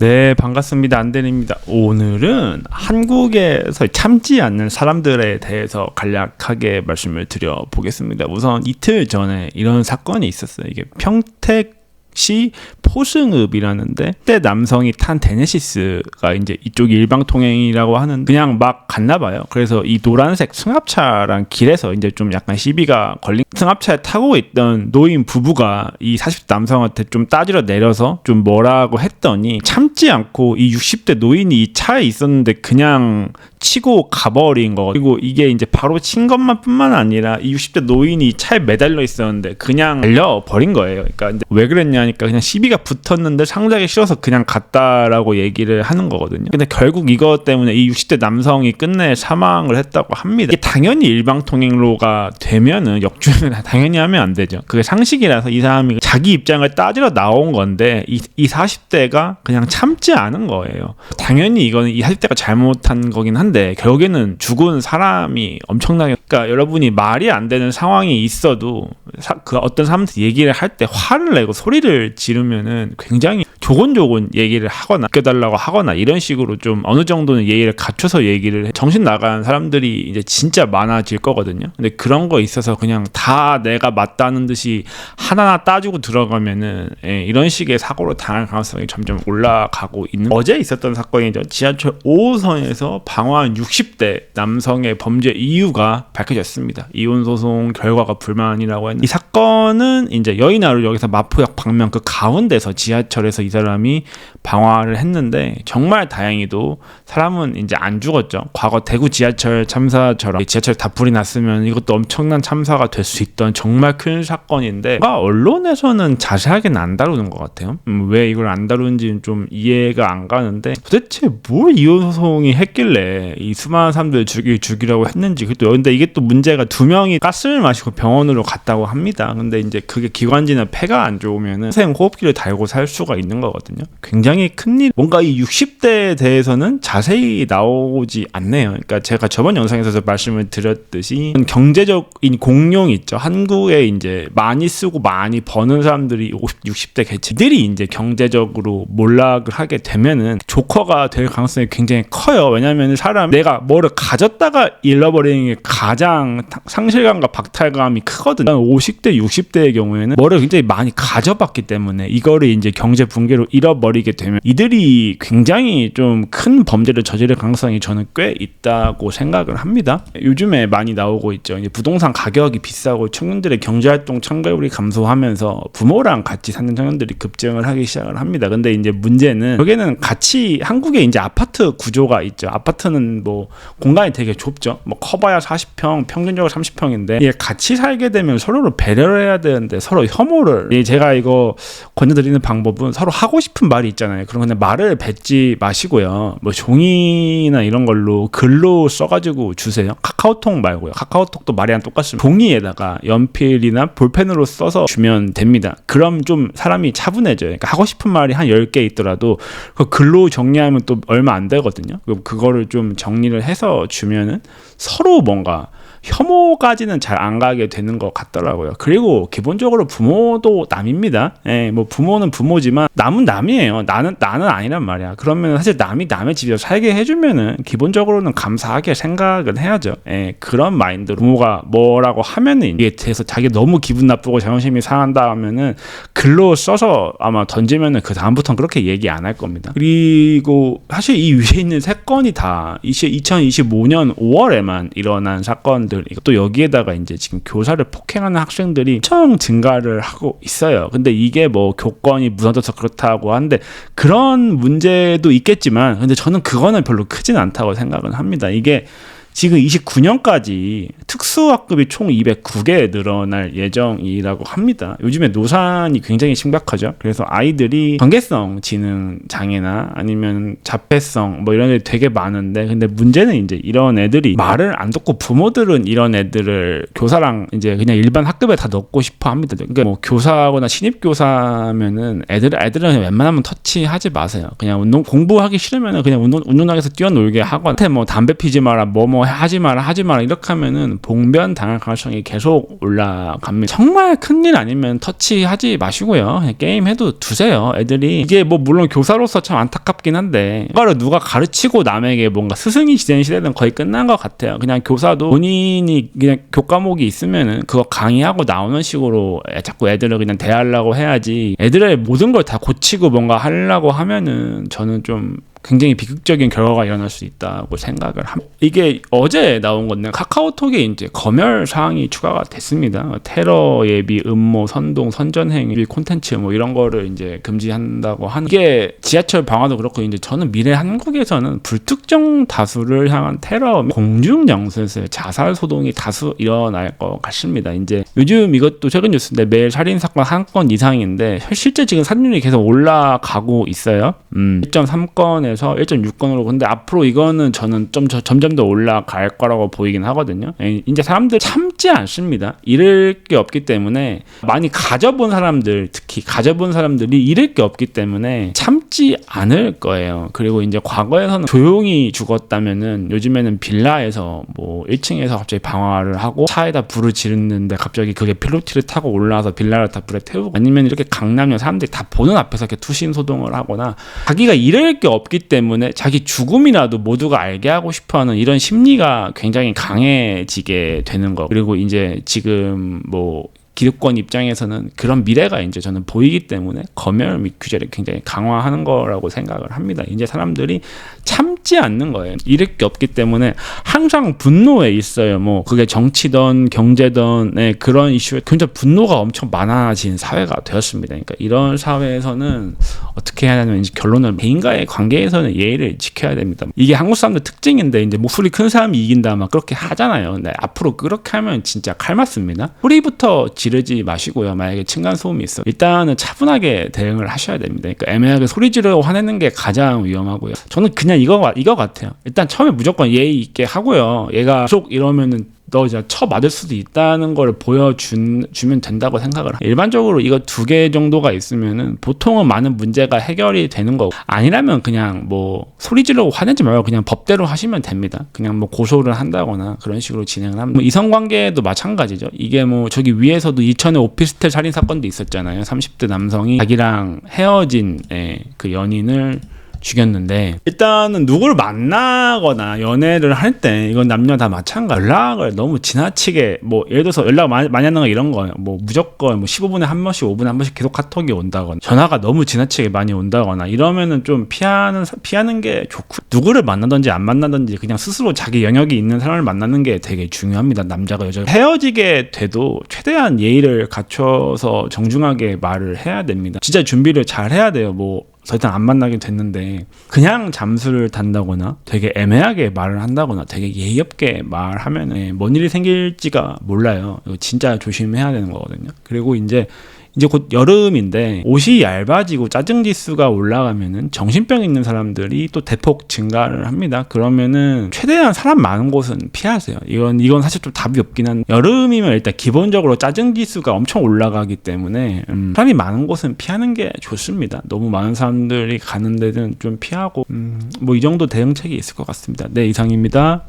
네, 반갑습니다. 안대리입니다. 오늘은 한국에서 참지 않는 사람들에 대해서 간략하게 말씀을 드려보겠습니다. 우선 이틀 전에 이런 사건이 있었어요. 이게 평택 시 포승읍이라는데 그때 남성이 탄 데네시스가 이제 이쪽 일방 통행이라고 하는 그냥 막 갔나 봐요. 그래서 이 노란색 승합차랑 길에서 이제 좀 약간 시비가 걸린 승합차에 타고 있던 노인 부부가 이 40대 남성한테 좀 따지러 내려서 좀 뭐라고 했더니 참지 않고 이 60대 노인이 이 차에 있었는데 그냥 치고 가버린 거 그리고 이게 이제 바로 친 것만 뿐만 아니라 이 60대 노인이 차에 매달려 있었는데 그냥 달려 버린 거예요. 그러니까 왜 그랬냐 니까 그냥 시비가 붙었는데 상대하기 싫어서 그냥 갔다라고 얘기를 하는 거거든요. 근데 결국 이것 때문에 이 60대 남성이 끝내 사망을 했다고 합니다. 이게 당연히 일방 통행로가 되면은 역주행을 당연히 하면 안 되죠. 그게 상식이라서 이 사람이 자기 입장을 따지러 나온 건데 이, 이 40대가 그냥 참지 않은 거예요. 당연히 이거는 이 40대가 잘못한 거긴 한데 결국에는 죽은 사람이 엄청나게 그러니까 여러분이 말이 안 되는 상황이 있어도 사, 그 어떤 사람한테 얘기를 할 때 화를 내고 소리를 지르면은 굉장히 조곤조곤 얘기를 하거나 아껴달라고 하거나 이런 식으로 좀 어느 정도는 예의를 갖춰서 얘기를 해. 정신 나간 사람들이 이제 진짜 많아질 거거든요. 근데 그런 거 있어서 그냥 다 내가 맞다는 듯이 하나하나 따지고 들어가면은 예, 이런 식의 사고로 당할 가능성이 점점 올라가고 있는 어제 있었던 사건이죠. 지하철 5호선에서 방화한 60대 남성의 범죄 이유가 밝혀졌습니다. 이혼 소송 결과가 불만이라고 했는데 이 사건은 이제 여의나루 여기서 마포역 방면 그 가운데서 지하철에서 이 사람이 방화를 했는데 정말 다행히도 사람은 이제 안 죽었죠. 과거 대구 지하철 참사처럼 지하철 다 불이 났으면 이것도 엄청난 참사가 될 수 있던 정말 큰 사건인데 언론에서는 자세하게는 안 다루는 것 같아요. 음, 왜 이걸 안 다루는지는 좀 이해가 안 가는데 도대체 뭘 이혼 소송이 했길래 이 수많은 사람들 죽이 죽이라고 했는지 그것도 근데 이게 또 문제가 두 명이 가스를 마시고 병원으로 갔다고 합니다. 근데 이제 그게 기관지나 폐가 안 좋으면은 생 호흡기를 달고 살 수가 있는 거거든요. 굉장히 큰 일. 뭔가 이 60대에 대해서는 자세히 나오지 않네요. 그러니까 제가 저번 영상에서 말씀을 드렸듯이 경제적인 공룡 있죠. 한국에 이제 많이 쓰고 많이 버는 사람들이 50, 60대 계층들이 이제 경제적으로 몰락을 하게 되면은 조커가 될 가능성이 굉장히 커요. 왜냐하면 사람 내가 뭐를 가졌다가 잃어버리는 게 가장 상실감과 박탈감이 크거든요. 50대, 60대의 경우에는 뭐를 굉장히 많이 가져봤기 때문에 이거를 이제 경제 붕괴로 잃어버리게 되면 이들이 굉장히 좀 큰 범죄를 저지를 가능성이 저는 꽤 있다고 생각을 합니다. 요즘에 많이 나오고 있죠. 이제 부동산 가격이 비싸고 청년들의 경제활동 참가율이 감소하면서 부모랑 같이 사는 청년들이 급증을 하기 시작을 합니다. 근데 이제 문제는 여기는 같이 한국에 이제 아파트 구조가 있죠. 아파트는 뭐 공간이 되게 좁죠. 뭐 커봐야 40평, 평균적으로 30평인데 이게 같이 살게 되면 서로를 배려를 해야 되는데 서로 혐오를 제가 이거 권유드리는 방법은 서로 하고 싶은 말이 있잖아요. 그런 건데 말을 뱉지 마시고요. 뭐 종이나 이런 걸로 글로 써가지고 주세요. 카카오톡 말고요. 카카오톡도 말이랑 똑같습니다. 종이에다가 연필이나 볼펜으로 써서 주면 됩니다. 그럼 좀 사람이 차분해져요. 그러니까 하고 싶은 말이 한 10개 있더라도 그 글로 정리하면 또 얼마 안 되거든요. 그거를 좀 정리를 해서 주면은 서로 뭔가 혐오까지는 잘 안 가게 되는 것 같더라고요. 그리고 기본적으로 부모도 남입니다. 예, 뭐 부모는 부모지만 남은 남이에요. 나는 나는 아니란 말이야. 그러면 사실 남이 남의 집에서 살게 해주면은 기본적으로는 감사하게 생각은 해야죠. 예, 그런 마인드로 부모가 뭐라고 하면은 이게 대해서 자기 너무 기분 나쁘고 자존심이 상한다 하면은 글로 써서 아마 던지면은 그 다음부터는 그렇게 얘기 안 할 겁니다. 그리고 사실 이 위에 있는 세 건이 다 2025년 5월에만 일어난 사건 학생들 또 여기에다가 이제 지금 교사를 폭행하는 학생들이 엄청 증가를 하고 있어요. 근데 이게 뭐 교권이 무너져서 그렇다고 하는데 그런 문제도 있겠지만 근데 저는 그거는 별로 크진 않다고 생각은 합니다. 이게 지금 29년까지 특수학급이 총 209개 늘어날 예정이라고 합니다. 요즘에 노산이 굉장히 심각하죠. 그래서 아이들이 관계성 지능 장애나 아니면 자폐성 뭐 이런 애 되게 많은데 근데 문제는 이제 이런 애들이 말을 안 듣고 부모들은 이런 애들을 교사랑 이제 그냥 일반 학급에 다 넣고 싶어 합니다. 그러니까 뭐 교사거나 신입 교사면은 애들 애들은 웬만하면 터치하지 마세요. 그냥 운동 공부하기 싫으면은 그냥 운동 운동장에서 뛰어놀게 하거나 뭐 담배 피지 마라 뭐뭐 하지 마라 하지 마라 이렇게 하면은 봉변 당할 가능성이 계속 올라갑니다. 정말 큰일 아니면 터치하지 마시고요. 게임 해도 두세요. 애들이 이게 뭐 물론 교사로서 참 안타깝긴 한데 그거를 누가 가르치고 남에게 뭔가 스승이 지된 시대는 거의 끝난 것 같아요. 그냥 교사도 본인이 그냥 교과목이 있으면은 그거 강의하고 나오는 식으로 애- 자꾸 애들을 그냥 대하려고 해야지 애들의 모든 걸 다 고치고 뭔가 하려고 하면은 저는 좀 굉장히 비극적인 결과가 일어날 수 있다고 생각을 합니다. 이게 어제 나온 건데 카카오톡에 이제 검열 사항이 추가가 됐습니다. 테러 예비, 음모, 선동, 선전행 비 콘텐츠 뭐 이런 거를 이제 금지한다고 하는 이게 지하철 방화도 그렇고 이제 저는 미래 한국에서는 불특정 다수를 향한 테러, 공중 영수에서 자살 소동이 다수 일어날 것 같습니다. 이제 요즘 이것도 최근 뉴스인데 매일 살인 사건 한 건 이상인데 실제 지금 살인율이 계속 올라가고 있어요. 음, 1.3건에 서 1.6건으로 근데 앞으로 이거는 저는 좀 저- 점점 더 올라갈 거라고 보이긴 하거든요. 예, 이제 사람들 참지 않습니다. 잃을 게 없기 때문에 많이 가져본 사람들 특히 가져본 사람들이 잃을 게 없기 때문에 참지 않을 거예요. 그리고 이제 과거에서는 조용히 죽었다면은 요즘에는 빌라에서 뭐 1층에서 갑자기 방화를 하고 차에다 불을 지르는데 갑자기 그게 필로티를 타고 올라와서 빌라를 다 불에 태우고 아니면 이렇게 강남역 사람들이 다 보는 앞에서 이렇게 투신 소동을 하거나 자기가 잃을 게 없기 때문에 자기 죽음이라도 모두가 알게 하고 싶어하는 이런 심리가 굉장히 강해지게 되는 거. 그리고 이제 지금 뭐 기득권 입장에서는 그런 미래가 이제 저는 보이기 때문에 검열 및 규제를 굉장히 강화하는 거라고 생각을 합니다. 이제 사람들이 참지 않는 거예요. 잃을 게 없기 때문에 항상 분노에 있어요. 뭐 그게 정치든 경제든 네, 그런 이슈에 굉장히 분노가 엄청 많아진 사회가 되었습니다. 그러니까 이런 사회에서는 어떻게 해야 하냐면 이제 결론은 개인과의 관계에서는 예의를 지켜야 됩니다. 이게 한국 사람들 특징인데 이제 목소리 큰 사람이 이긴다 막 그렇게 하잖아요. 근데 앞으로 그렇게 하면 진짜 칼 맞습니다. 소리부터 지 르지 마시고요. 만약에 층간 소음이 있어 일단은 차분하게 대응을 하셔야 됩니다. 그러니까 애매하게 소리 지르고 화내는 게 가장 위험하고요. 저는 그냥 이거 같- 이거 같아요. 일단 처음에 무조건 예의 있게 하고요. 얘가 속 이러면은 너 이제 쳐 맞을 수도 있다는 걸 보여준 주면 된다고 생각을 해요. 일반적으로 이거 두 개 정도가 있으면은 보통은 많은 문제가 해결이 되는 거고 아니라면 그냥 뭐 소리 지르고 화내지 말고 그냥 법대로 하시면 됩니다. 그냥 뭐 고소를 한다거나 그런 식으로 진행을 합니다. 뭐 이성관계도 마찬가지죠. 이게 뭐 저기 위에서도 이천에 오피스텔 살인 사건도 있었잖아요. 30대 남성이 자기랑 헤어진 예, 그 연인을 죽였는데 일단은 누구를 만나거나 연애를 할 때 이건 남녀 다 마찬가지. 연락을 너무 지나치게 뭐 예를 들어서 연락 많이, 많이 하는 거 이런 거예요 뭐 무조건 뭐 15분에 한 번씩 5분에 한 번씩 계속 카톡이 온다거나 전화가 너무 지나치게 많이 온다거나 이러면은 좀 피하는 사- 피하는 게 좋고 누구를 만나든지 안 만나든지 그냥 스스로 자기 영역이 있는 사람을 만나는 게 되게 중요합니다 남자가 여자 헤어지게 돼도 최대한 예의를 갖춰서 정중하게 말을 해야 됩니다. 진짜 준비를 잘 해야 돼요. 뭐 더 이상 안 만나게 됐는데 그냥 잠수를 탄다거나 되게 애매하게 말을 한다거나 되게 예의 없게 말하면 은뭔 일이 생길지가 몰라요. 진짜 조심해야 되는 거거든요. 그리고 이제 이제 곧 여름인데 옷이 얇아지고 짜증 지수가 올라가면은 정신병 있는 사람들이 또 대폭 증가를 합니다. 그러면은 최대한 사람 많은 곳은 피하세요. 이건 이건 사실 좀 답이 없긴 한 여름이면 일단 기본적으로 짜증 지수가 엄청 올라가기 때문에 음, 사람이 많은 곳은 피하는 게 좋습니다. 너무 많은 사람들이 가는 데는 좀 피하고 음, 뭐 이 정도 대응책이 있을 것 같습니다. 네 이상입니다.